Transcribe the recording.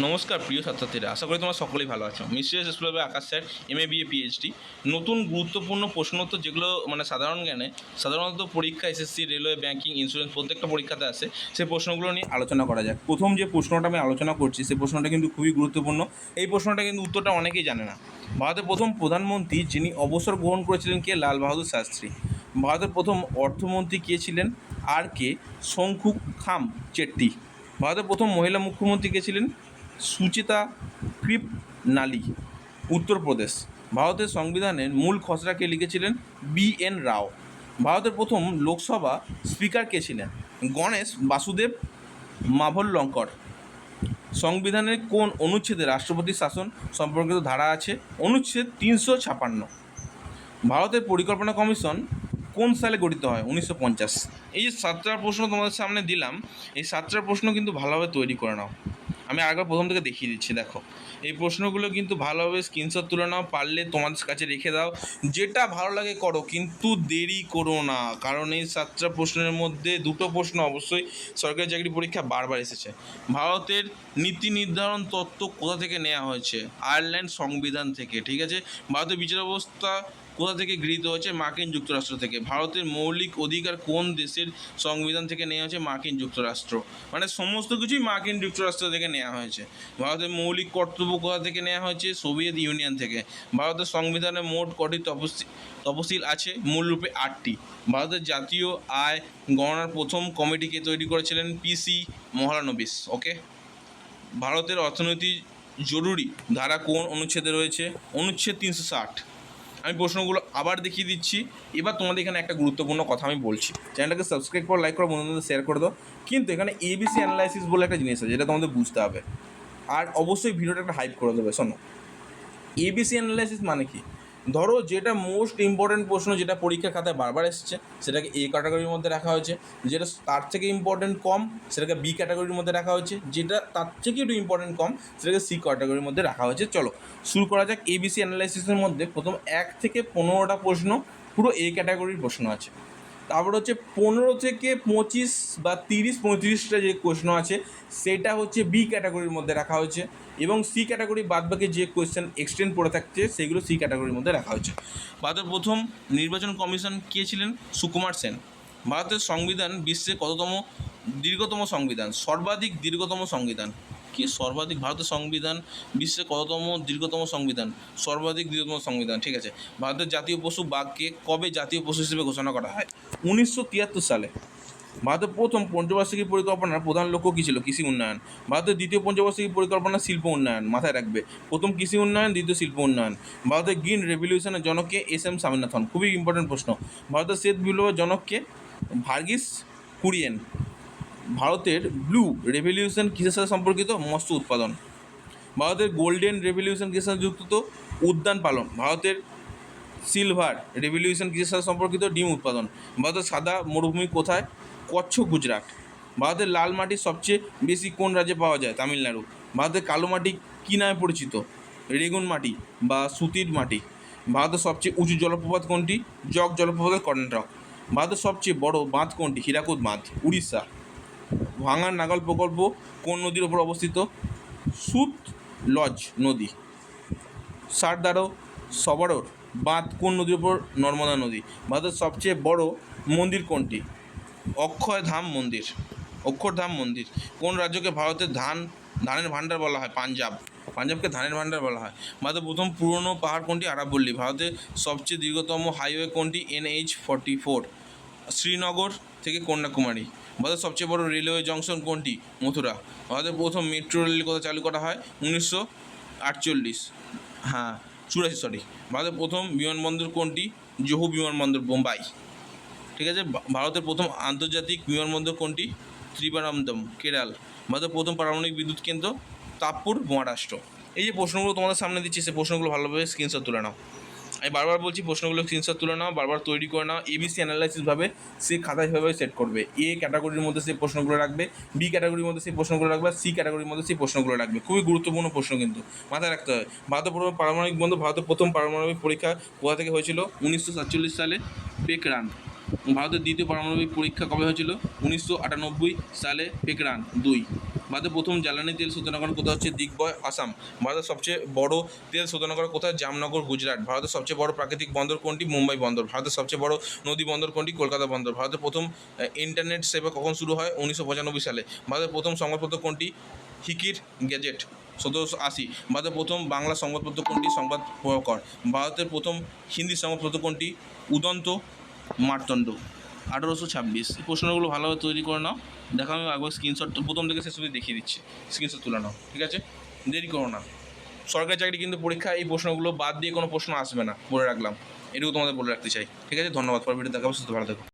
নমস্কার প্রিয় ছাত্রছাত্রীরা, আশা করি তোমরা সকলেই ভালো আছো। Mysterious school of Akash sir M A B A PhD নতুন গুরুত্বপূর্ণ প্রশ্নোত্তর যেগুলো মানে সাধারণ জ্ঞানে, সাধারণত পরীক্ষা এসএসসি রেলওয়ে ব্যাঙ্কিং ইন্স্যুরেন্স প্রত্যেকটা পরীক্ষাতে আসে, সেই প্রশ্নগুলো নিয়ে আলোচনা করা যাক। প্রথম যে প্রশ্নটা আমি আলোচনা করছি, সেই প্রশ্নটা কিন্তু খুবই গুরুত্বপূর্ণ। এই প্রশ্নটা কিন্তু উত্তরটা অনেকেই জানে না। ভারতের প্রথম প্রধানমন্ত্রী যিনি অবসর গ্রহণ করেছিলেন কে? লাল বাহাদুর শাস্ত্রী। ভারতের প্রথম অর্থমন্ত্রী কে ছিলেন? আর কে? শঙ্কু খাম চেট্টি। ভারতের প্রথম মহিলা মুখ্যমন্ত্রী কে ছিলেন? সুচিতা কৃপ নালি উত্তরপ্রদেশ। ভারতের সংবিধানের মূল খসড়া কে লিখেছিলেন? B N Rao. ভারতের প্রথম লোকসভা স্পিকার কে ছিলেন? গণেশ বাসুদেব মাভল্লঙ্কর সংবিধানের কোন অনুচ্ছেদে রাষ্ট্রপতির শাসন সম্পর্কিত ধারা আছে? অনুচ্ছেদ তিনশো ছাপান্ন। ভারতের পরিকল্পনা কমিশন কোন সালে গঠিত হয়? উনিশশো পঞ্চাশ। এই যে সাতটা প্রশ্ন তোমাদের সামনে দিলাম, এই সাতটা প্রশ্ন কিন্তু ভালোভাবে তৈরি করে নাও। আমি আগে প্রথম থেকে দেখিয়ে দিচ্ছি, দেখো। এই প্রশ্নগুলো কিন্তু ভালোভাবে স্ক্রিনশট তুলে নাও, পারলে তোমাদের কাছে রেখে দাও। যেটা ভালো লাগে করো, কিন্তু দেরি করো না, কারণ এই সাতটা প্রশ্নের মধ্যে দুটো প্রশ্ন অবশ্যই সরকারি চাকরি পরীক্ষা বারবার এসেছে। ভারতের নীতি নির্ধারণ তত্ত্ব কোথা থেকে নেওয়া হয়েছে? আয়ারল্যান্ড সংবিধান থেকে, ঠিক আছে? ভারতের বিচার ব্যবস্থা কোথা থেকে গৃহীত হয়েছে? মার্কিন যুক্তরাষ্ট্র থেকে। ভারতের মৌলিক অধিকার কোন দেশের সংবিধান থেকে নেওয়া হয়েছে? মার্কিন যুক্তরাষ্ট্র। মানে সমস্ত কিছুই মার্কিন যুক্তরাষ্ট্র থেকে নেওয়া হয়েছে। ভারতের মৌলিক কর্তব্য কোথা থেকে নেওয়া হয়েছে? সোভিয়েত ইউনিয়ন থেকে। ভারতের সংবিধানে মোট কটি তপশিল আছে? মূলরূপে আটটি। ভারতের জাতীয় আয় গণনার প্রথম কমিটিকে তৈরি করেছিলেন? পিসি মহালানবিস ওকে? ভারতের অর্থনীতি জরুরি। ধারা কোন অনুচ্ছেদে রয়েছে? অনুচ্ছেদ তিনশো ষাট। আমি প্রশ্নগুলো আবার দেখিয়ে দিচ্ছি। এবার তোমাদের এখানে একটা গুরুত্বপূর্ণ কথা আমি বলছি। চ্যানেলটাকে সাবস্ক্রাইব করো লাইক করো, বন্ধুদের শেয়ার করে দাও। কিন্তু এখানে এবিসি অ্যানালাইসিস বলে একটা জিনিস আছে, যেটা তোমাদের বুঝতে হবে। আর অবশ্যই ভিডিওটা একটা হাইপ করে দেবে, শোনো। এবিসি অ্যানালাইসিস মানে কি? ধরো যেটা মোস্ট ইম্পর্ট্যান্ট প্রশ্ন যেটা পরীক্ষার খাতায় বারবার এসছে, সেটাকে এ ক্যাটাগরির মধ্যে রাখা হয়েছে। যেটা তার থেকে ইম্পর্ট্যান্ট কম, সেটাকে বি ক্যাটাগরির মধ্যে রাখা হয়েছে। যেটা তার থেকে একটু ইম্পর্ট্যান্ট কম, সেটাকে সি ক্যাটাগরির মধ্যে রাখা হয়েছে। চলো, শুরু করা যাক এবিসি অ্যানালাইসিসের মধ্যে। প্রথম এক থেকে পনেরোটা প্রশ্ন, পুরো এ ক্যাটাগরির প্রশ্ন আছে। তারপর হচ্ছে পনেরো থেকে পঁচিশ বা তিরিশ, পঁয়ত্রিশটা যে প্রশ্ন আছে, সেটা হচ্ছে বি ক্যাটাগরির মধ্যে রাখা হয়েছে এবং সি ক্যাটাগরি বাদ বাকি যে কোয়েশ্চেন এক্সটেন্ড পড়ে থাকছে, সেগুলো সি ক্যাটাগরির মধ্যে রাখা হয়েছে। ভারতের প্রথম নির্বাচন কমিশন কে ছিলেন? সুকুমার সেন। ভারতের সংবিধান বিশ্বে কততম, দীর্ঘতম সংবিধান, সর্বাধিক দীর্ঘতম সংবিধান? কি সর্বাধিক ভারতের সংবিধান, বিশ্বের কততম, দীর্ঘতম সংবিধান? সর্বাধিক দীর্ঘতম সংবিধান, ঠিক আছে? ভারতের জাতীয় পশু বাঘকে কবে জাতীয় পশু হিসেবে ঘোষণা করা হয়? উনিশশো তিয়াত্তর সালে। ভারতের প্রথম পঞ্চবার্ষিকী পরিকল্পনার প্রধান লক্ষ্য কী ছিল? কৃষি উন্নয়ন। ভারতের দ্বিতীয় পঞ্চবার্ষিকী পরিকল্পনা শিল্প উন্নয়ন, মাথায় রাখবে। প্রথম কৃষি উন্নয়ন, দ্বিতীয় শিল্প উন্নয়ন। ভারতের গ্রিন রেভলিউশনের জনককে এস এম স্বামীনাথন, খুবই ইম্পর্টেন্ট প্রশ্ন। ভারতের শ্বেত বিপ্লবের জনককে ভার্গিস কুরিয়েন। ভারতের ব্লু রেভলিউশন কিসের সাথে সম্পর্কিত? মৎস্য উৎপাদন। ভারতের গোল্ডেন রেভলিউশন কিসের সাথে যুক্ত? উদ্যান পালন। ভারতের সিলভার রেভলিউশন কিসের সাথে সম্পর্কিত? ডিম উৎপাদন। ভারতের সাদা মরুভূমি কোথায়? কচ্ছ গুজরাট। ভারতের লাল মাটি সবচেয়ে বেশি কোন রাজ্যে পাওয়া যায়? তামিলনাড়ু। ভারতের কালো মাটি কী নামে পরিচিত? রেগুন মাটি বা সুতির মাটি। ভারতের সবচেয়ে উঁচু জলপ্রপাত কোনটি? জগ জলপ্রপাতের কর্ণাটক। ভারতের সবচেয়ে বড় বাঁধ কোনটি? হীরাকুদ বাঁধ। উড়িষ্যা। ভাঙার নাগাল প্রকল্প কোন নদীর ওপর অবস্থিত? সুত লজ নদী। সারদারো সবারোর বাঁধ কোন নদীর ওপর? নর্মদা নদী। ভারতের সবচেয়ে বড় মন্দির কোনটি? অক্ষয়ধাম মন্দির। অক্ষরধাম মন্দির। কোন রাজ্যকে ভারতের ধান, ধানের ভাণ্ডার বলা হয়? পাঞ্জাব। পাঞ্জাবকে ধানের ভাণ্ডার বলা হয়। ভারতের প্রথম পুরনো পাহাড় কোনটি? আরাবল্লী ভারতের সবচেয়ে দীর্ঘতম হাইওয়ে কোনটি? NH forty four. শ্রীনগর থেকে কন্যাকুমারী। ভারতের সবচেয়ে বড় রেলওয়ে জংশন কোনটি? মথুরা। ভারতের প্রথম মেট্রো রেল কথা চালু করা হয়? উনিশশো আটচল্লিশ। হ্যাঁ চুরাশি সরি ভারতের প্রথম বিমানবন্দর কোনটি? জহু বিমানবন্দর, বোম্বাই। ঠিক আছে? ভারতের প্রথম আন্তর্জাতিক বিমানবন্দর কোনটি? ত্রিবারামদম কেরাল। ভারতের প্রথম পারমাণবিক বিদ্যুৎ কেন্দ্র, তাপপুর, মহারাষ্ট্র। এই যে প্রশ্নগুলো তোমাদের সামনে দিচ্ছি সেই প্রশ্নগুলো ভালোভাবে স্ক্রিনশট তুলে নাও। আমি বারবার বলছি প্রশ্নগুলো স্ক্রিনশট তুলে নাও, বারবার তৈরি করে নাও। এবিসি অ্যানালাইসিসভাবে সে খাতা সেভাবে সেট করবে। এ ক্যাটাগরির মধ্যে সেই প্রশ্নগুলো রাখবে বি ক্যাটাগরির মধ্যে সেই প্রশ্নগুলো রাখবে সি ক্যাটাগরির মধ্যে সেই প্রশ্নগুলো রাখবে। খুবই গুরুত্বপূর্ণ প্রশ্ন কিন্তু। মাথায় রাখতে হয়। ভারতের প্রথম পারমাণবিক বন্ধ, ভারতের প্রথম পারমাণবিক পরীক্ষা কোথা থেকে হয়েছিল? উনিশশো সাতচল্লিশ সালে পেকরান। ভারতের দ্বিতীয় পারমাণবিক পরীক্ষা কবে হয়েছিল? উনিশশো আটানব্বই সালে পেকরান। দুই। ভারতের প্রথম জ্বালানি তেল শোধনাগার কোথায় হচ্ছে? দিগ্বয়, আসাম। ভারতের সবচেয়ে বড় তেল শোধনাগার কোথায়? জামনগর, গুজরাট। ভারতের সবচেয়ে বড় প্রাকৃতিক বন্দর কোনটি? মুম্বাই বন্দর। ভারতের সবচেয়ে বড় নদী বন্দর কোনটি? কলকাতা বন্দর। ভারতের প্রথম ইন্টারনেট সেবা কখন শুরু হয়? উনিশশো পঁচানব্বই সালে। ভারতের প্রথম সংবাদপত্র কোনটি? হিকির গ্যাজেট, সতেরোশো আশি। ভারতের প্রথম বাংলা সংবাদপত্র কোনটি? সংবাদ প্রভাকর। ভারতের প্রথম হিন্দি সংবাদপত্র কোনটি? উদন্ত মার্তণ্ড আঠারোশো ছাব্বিশ। এই প্রশ্নগুলো ভালোভাবে তৈরি করে নাও। দেখো আমি আগে স্ক্রিনশট প্রথম থেকে শেষ অবধি দেখিয়ে দিচ্ছি। স্ক্রিনশট তুলে নাও, ঠিক আছে? দেরি করো না। সরকারি চাকরি কিন্তু পরীক্ষা, এই প্রশ্নগুলো বাদ দিয়ে কোনো প্রশ্ন আসবে না, বলে রাখলাম। এটুকু তোমাদের বলে রাখতে চাই। ঠিক আছে? ধন্যবাদ। পর ভিডিও দেখাবো। সুস্থ ভালো থেকো।